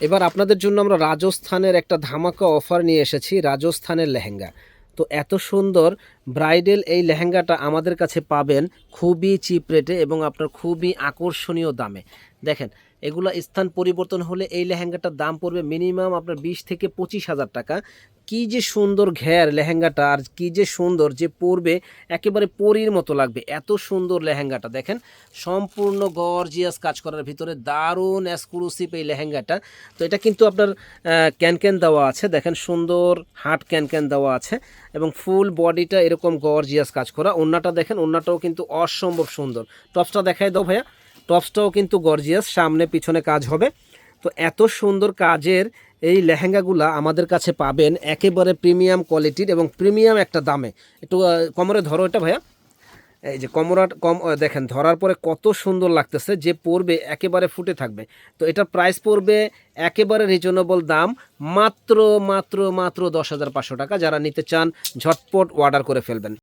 এবার আপনাদের জন্য আমরা রাজস্থানের একটা ধামাকা অফার নিয়ে এসেছি, রাজস্থানের লেহেঙ্গা। তো এত সুন্দর ব্রাইডাল এই লেহেঙ্গাটা আমাদের কাছে পাবেন খুবই চিপ রেটে এবং আপনার খুবই আকর্ষণীয় দামে। দেখেন, এগুলো স্থান পরিবর্তন হলে এই লেহেঙ্গাটার দাম পড়বে মিনিমাম আপনার বিশ থেকে পঁচিশ হাজার টাকা। কি যে সুন্দর ঘের লেহেঙ্গাটা আর কী যে সুন্দর যে পরবে, একেবারে পরীর মতো লাগবে। এত সুন্দর লেহেঙ্গাটা, দেখেন, সম্পূর্ণ গর্জিয়াস কাজ করার ভিতরে দারুণ এক্সক্লুসিভ এই লেহেঙ্গাটা। তো এটা কিন্তু আপনার ক্যান ক্যান দেওয়া আছে, দেখেন, সুন্দর হাট ক্যান ক্যান দেওয়া আছে এবং ফুল বডিটা এরকম গর্জিয়াস কাজ করা। ওন্নাটা দেখেন ওন্নাটাও কিন্তু অসম্ভব সুন্দর। টপসটা দেখাই দাও ভাইয়া। টপসটাও কিন্তু গর্জিয়াস সামনে পিছনে কাজ হবে। তো এত সুন্দর কাজের এই লেহেঙ্গাগুলা আমাদের কাছে পাবেন একেবারে প্রিমিয়াম কোয়ালিটির এবং প্রিমিয়াম একটা দামে। একটু কমরে কোমরে ধরো এটা ভাইয়া। এই যে কমরা কম দেখেন ধরার পরে কত সুন্দর লাগতেছে যে পরবে একেবারে ফুটে থাকবে। তো এটার প্রাইস পড়বে একেবারে রিজনেবল দাম মাত্র মাত্র মাত্র দশ হাজার পাঁচশো টাকা। যারা নিতে চান, ঝটপট অর্ডার করে ফেলবেন।